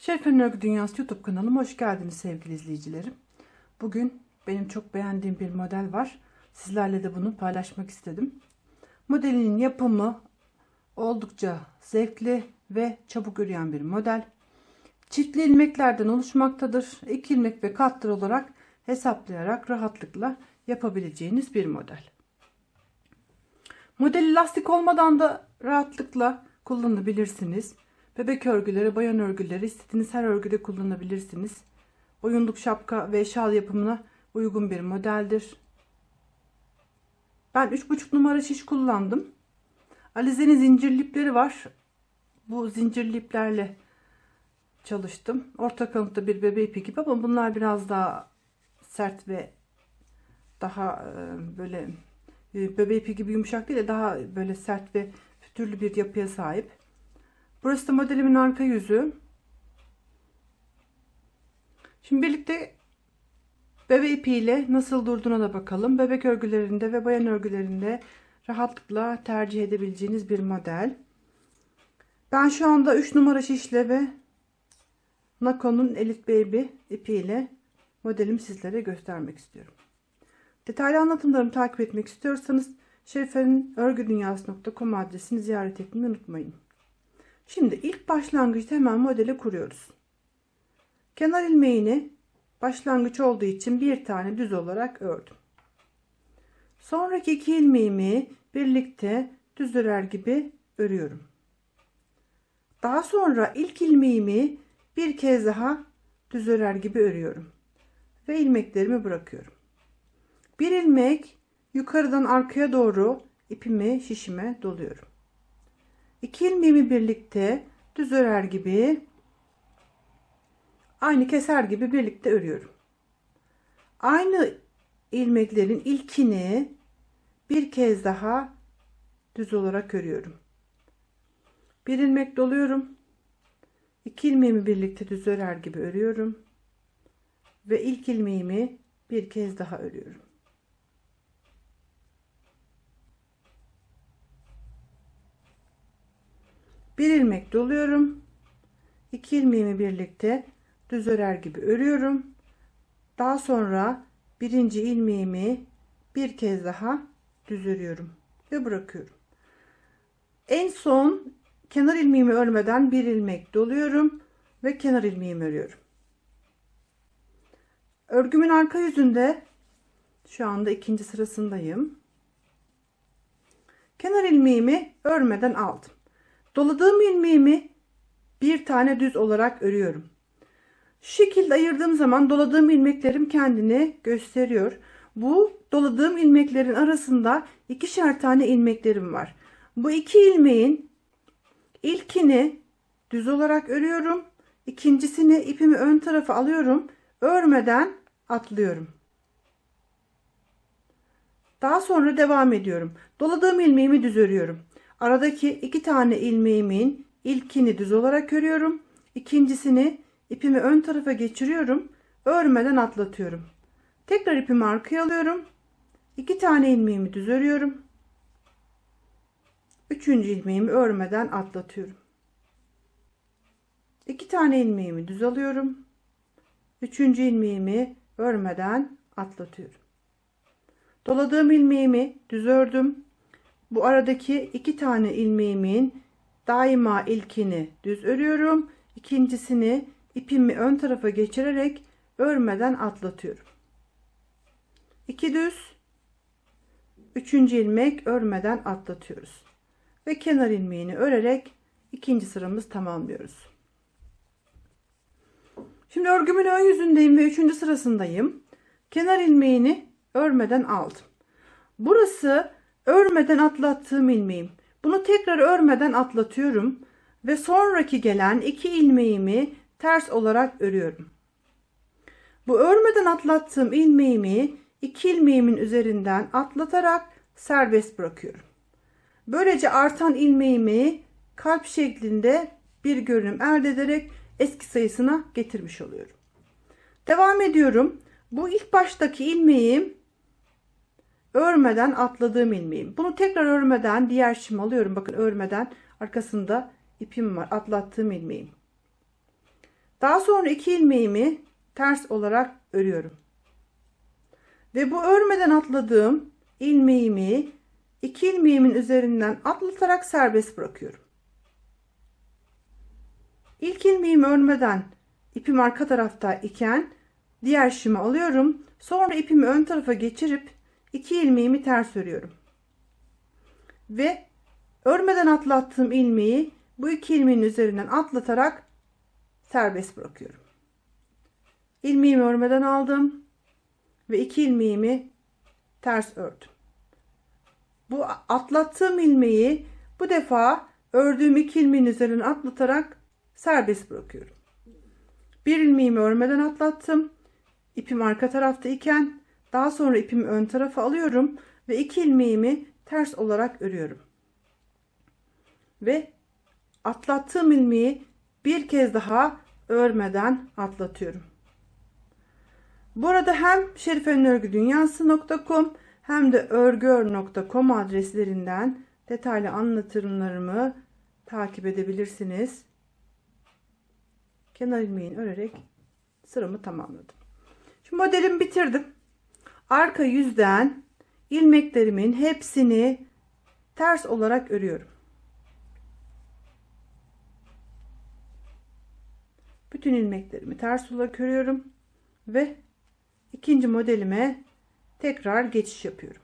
Şerifen Örgü Dünyası YouTube kanalıma hoş geldiniz sevgili izleyicilerim. Bugün benim çok beğendiğim bir model var. Sizlerle de bunu paylaşmak istedim. Modelinin yapımı oldukça zevkli ve çabuk üreyen bir model. Çiftli ilmeklerden oluşmaktadır. İki ilmek ve katlar olarak hesaplayarak rahatlıkla yapabileceğiniz bir model. Modeli lastik olmadan da rahatlıkla kullanabilirsiniz. Bebek örgüleri, bayan örgüleri istediğiniz her örgüde kullanabilirsiniz. Oyunluk şapka ve şal yapımına uygun bir modeldir. Ben 3,5 numara şiş kullandım. Alize'nin zincir lipleri var. Bu zincir liplerle çalıştım. Orta kalıntıda bir bebe ipi gibi ama bunlar biraz daha sert ve daha e, böyle e, bebe ipi gibi yumuşak değil de daha böyle sert ve pütürlü bir yapıya sahip. Burası da modelimin arka yüzü. Şimdi birlikte bebe ipiyle nasıl durduğuna da bakalım. Bebek örgülerinde ve bayan örgülerinde rahatlıkla tercih edebileceğiniz bir model. Ben şu anda 3 numara şişle ve Nako'nun Elite Baby ipiyle modelimi sizlere göstermek istiyorum. Detaylı anlatımlarımı takip etmek istiyorsanız Şerife'nin örgüdünyası.com adresini ziyaret etmeyi unutmayın. Şimdi ilk başlangıçta hemen modeli kuruyoruz. Kenar ilmeğini başlangıç olduğu için bir tane düz olarak ördüm. Sonraki iki ilmeğimi birlikte düz örer gibi örüyorum. Daha sonra ilk ilmeğimi bir kez daha düz örer gibi örüyorum. Ve ilmeklerimi bırakıyorum. Bir ilmek yukarıdan arkaya doğru ipimi şişime doluyorum. İki ilmeğimi birlikte düz örer gibi aynı keser gibi birlikte örüyorum. Aynı ilmeklerin ilkini bir kez daha düz olarak örüyorum. Bir ilmek doluyorum. İki ilmeğimi birlikte düz örer gibi örüyorum. Ve ilk ilmeğimi bir kez daha örüyorum. Bir ilmek doluyorum. İki ilmeğimi birlikte düz örer gibi örüyorum. Daha sonra birinci ilmeğimi bir kez daha düz örüyorum ve bırakıyorum. En son kenar ilmeğimi örmeden bir ilmek doluyorum ve kenar ilmeğimi örüyorum. Örgümün arka yüzünde şu anda ikinci sırasındayım. Kenar ilmeğimi örmeden aldım. Doladığım ilmeğimi bir tane düz olarak örüyorum. Şu şekilde ayırdığım zaman doladığım ilmeklerim kendini gösteriyor. Bu doladığım ilmeklerin arasında ikişer tane ilmeklerim var. Bu iki ilmeğin ilkini düz olarak örüyorum. İkincisini ipimi ön tarafa alıyorum. Örmeden atlıyorum. Daha sonra devam ediyorum. Doladığım ilmeğimi düz örüyorum. Aradaki iki tane ilmeğimin ilkini düz olarak örüyorum. İkincisini ipimi ön tarafa geçiriyorum. Örmeden atlatıyorum. Tekrar ipimi arkaya alıyorum. İki tane ilmeğimi düz örüyorum. Üçüncü ilmeğimi örmeden atlatıyorum. İki tane ilmeğimi düz alıyorum. Üçüncü ilmeğimi örmeden atlatıyorum. Doladığım ilmeğimi düz ördüm. Bu aradaki iki tane ilmeğimin daima ilkini düz örüyorum. İkincisini ipimi ön tarafa geçirerek örmeden atlatıyorum. 2 düz, üçüncü ilmek örmeden atlatıyoruz. Ve kenar ilmeğini örerek ikinci sıramız tamamlıyoruz. Şimdi örgümün ön yüzündeyim ve üçüncü sırasındayım. Kenar ilmeğini örmeden aldım. Burası örmeden atlattığım ilmeğim. Bunu tekrar örmeden atlatıyorum ve sonraki gelen iki ilmeğimi ters olarak örüyorum. Bu örmeden atlattığım ilmeğimi iki ilmeğimin üzerinden atlatarak serbest bırakıyorum. Böylece artan ilmeğimi kalp şeklinde bir görünüm elde ederek eski sayısına getirmiş oluyorum. Devam ediyorum. Bu ilk baştaki ilmeğim örmeden atladığım ilmeğim. Bunu tekrar örmeden diğer şim alıyorum. Bakın örmeden arkasında ipim var. Atlattığım ilmeğim. Daha sonra iki ilmeğimi ters olarak örüyorum. Ve bu örmeden atladığım ilmeğimi iki ilmeğimin üzerinden atlatarak serbest bırakıyorum. İlk ilmeğimi örmeden ipim arka tarafta iken diğer şimi alıyorum. Sonra ipimi ön tarafa geçirip iki ilmeğimi ters örüyorum. Ve örmeden atlattığım ilmeği bu iki ilmeğin üzerinden atlatarak serbest bırakıyorum. İlmeğimi örmeden aldım ve iki ilmeğimi ters ördüm. Bu atlattığım ilmeği bu defa ördüğüm iki ilmeğin üzerinden atlatarak serbest bırakıyorum. Bir ilmeğimi örmeden atlattım. İpim arka tarafta iken daha sonra ipimi ön tarafa alıyorum ve iki ilmeğimi ters olarak örüyorum. Ve atlattığım ilmeği bir kez daha örmeden atlatıyorum. Burada hem şerifenörgüdünyası.com hem de örgör.com adreslerinden detaylı anlatımlarımı takip edebilirsiniz. Kenar ilmeğini örerek sıramı tamamladım. Şimdi modelimi bitirdim. Arka yüzden ilmeklerimin hepsini ters olarak örüyorum. Bütün ilmeklerimi ters olarak örüyorum ve ikinci modelime tekrar geçiş yapıyorum.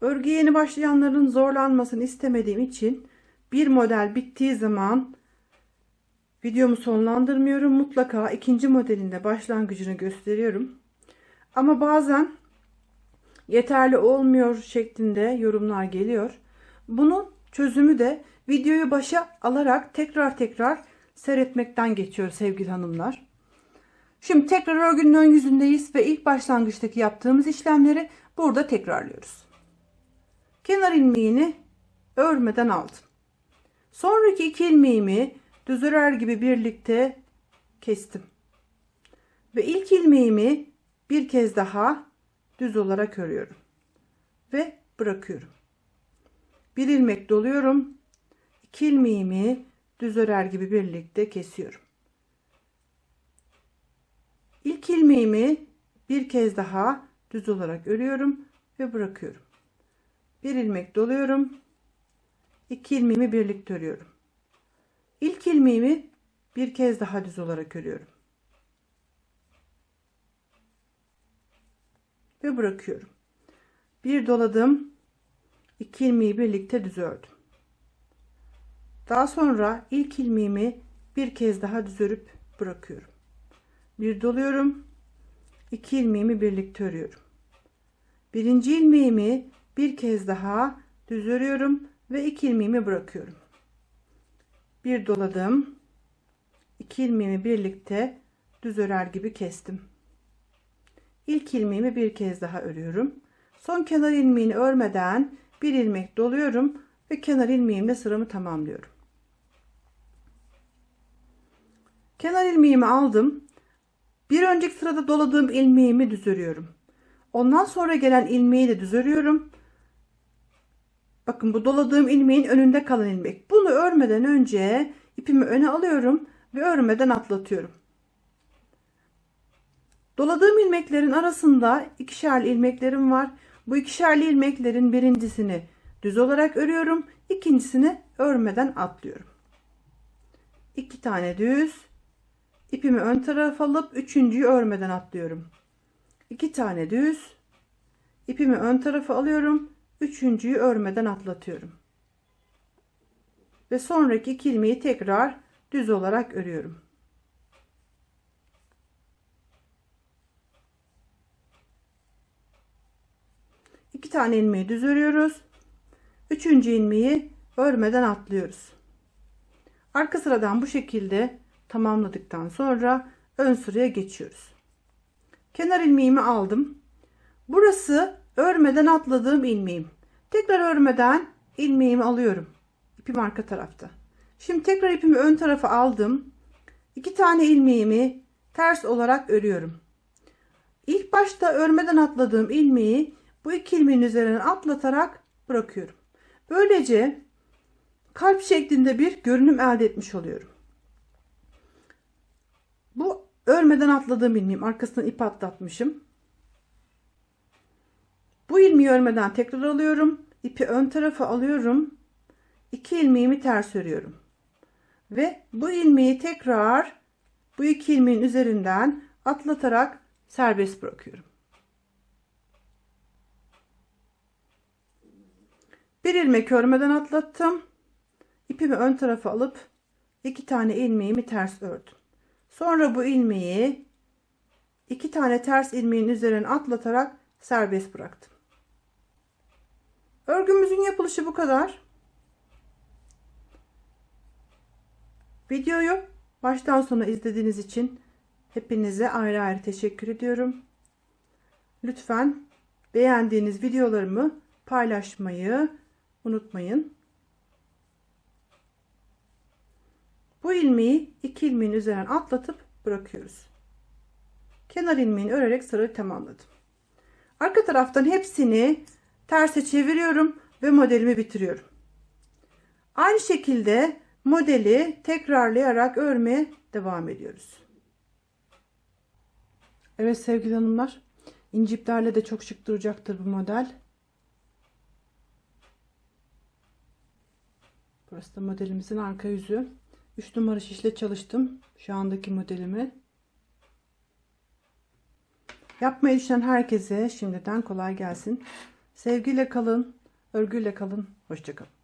Örgüye yeni başlayanların zorlanmasını istemediğim için bir model bittiği zaman videomu sonlandırmıyorum. Mutlaka ikinci modelinde başlangıcını gösteriyorum. Ama bazen yeterli olmuyor şeklinde yorumlar geliyor. Bunun çözümü de videoyu başa alarak tekrar tekrar seyretmekten geçiyor sevgili hanımlar. Şimdi tekrar örgünün ön yüzündeyiz ve ilk başlangıçtaki yaptığımız işlemleri burada tekrarlıyoruz. Kenar ilmeğini örmeden aldım. Sonraki iki ilmeğimi düz örer gibi birlikte kestim. Ve ilk ilmeğimi bir kez daha düz olarak örüyorum. Ve bırakıyorum. Bir ilmek doluyorum. İki ilmeğimi düz örer gibi birlikte kesiyorum. İlk ilmeğimi bir kez daha düz olarak örüyorum ve bırakıyorum. Bir ilmek doluyorum. İki ilmeğimi birlikte örüyorum. İlk ilmeğimi bir kez daha düz olarak örüyorum. Ve bırakıyorum. Bir doladım. İki ilmeği birlikte düz ördüm. Daha sonra ilk ilmeğimi bir kez daha düz örüp bırakıyorum. Bir doluyorum. İki ilmeğimi birlikte örüyorum. Birinci ilmeğimi bir kez daha düz örüyorum ve iki ilmeğimi bırakıyorum. Bir doladım. İki ilmeğimi birlikte düz örer gibi kestim. İlk ilmeğimi bir kez daha örüyorum. Son kenar ilmeğini örmeden bir ilmek doluyorum ve kenar ilmeğimle sıramı tamamlıyorum. Kenar ilmeğimi aldım. Bir önceki sırada doladığım ilmeğimi düz örüyorum. Ondan sonra gelen ilmeği de düz örüyorum. Bakın bu doladığım ilmeğin önünde kalan ilmek. Bunu örmeden önce ipimi öne alıyorum ve örmeden atlatıyorum. Doladığım ilmeklerin arasında ikişerli ilmeklerim var. Bu ikişerli ilmeklerin birincisini düz olarak örüyorum. ikincisini örmeden atlıyorum. İki tane düz. İpimi ön tarafa alıp üçüncüyü örmeden atlıyorum. İki tane düz. İpimi ön tarafa alıyorum. Üçüncüyü örmeden atlatıyorum. Ve sonraki iki ilmeği tekrar düz olarak örüyorum. İki tane ilmeği düz örüyoruz. Üçüncü ilmeği örmeden atlıyoruz. Arka sıradan bu şekilde tamamladıktan sonra ön sıraya geçiyoruz. Kenar ilmeğimi aldım. Burası örmeden atladığım ilmeğim. Tekrar örmeden ilmeğimi alıyorum. İpim arka tarafta. Şimdi tekrar ipimi ön tarafa aldım. İki tane ilmeğimi ters olarak örüyorum. İlk başta örmeden atladığım ilmeği bu iki ilmeğin üzerinden atlatarak bırakıyorum. Böylece kalp şeklinde bir görünüm elde etmiş oluyorum. Bu örmeden atladığım ilmeğim. Arkasından ip atlatmışım. Bu ilmeği örmeden tekrar alıyorum. İpi ön tarafa alıyorum. İki ilmeğimi ters örüyorum. Ve bu ilmeği tekrar bu iki ilmeğin üzerinden atlatarak serbest bırakıyorum. Bir ilmek örmeden atlattım. İpimi ön tarafa alıp iki tane ilmeğimi ters ördüm. Sonra bu ilmeği iki tane ters ilmeğin üzerine atlatarak serbest bıraktım. Örgümüzün yapılışı bu kadar. Videoyu baştan sona izlediğiniz için hepinize ayrı ayrı teşekkür ediyorum. Lütfen beğendiğiniz videolarımı paylaşmayı unutmayın. Bu ilmeği iki ilmeğin üzerine atlatıp bırakıyoruz. Kenar ilmeğini örerek sırayı tamamladım. Arka taraftan hepsini terse çeviriyorum ve modelimi bitiriyorum. Aynı şekilde modeli tekrarlayarak örmeye devam ediyoruz. Evet sevgili hanımlar, inciplerle de çok şık duracaktır bu model. Burası da modelimizin arka yüzü. 3 numara şişle çalıştım şu andaki modelimi. Yapmayı düşünen herkese şimdiden kolay gelsin. Sevgiyle kalın, örgüyle kalın. Hoşçakalın.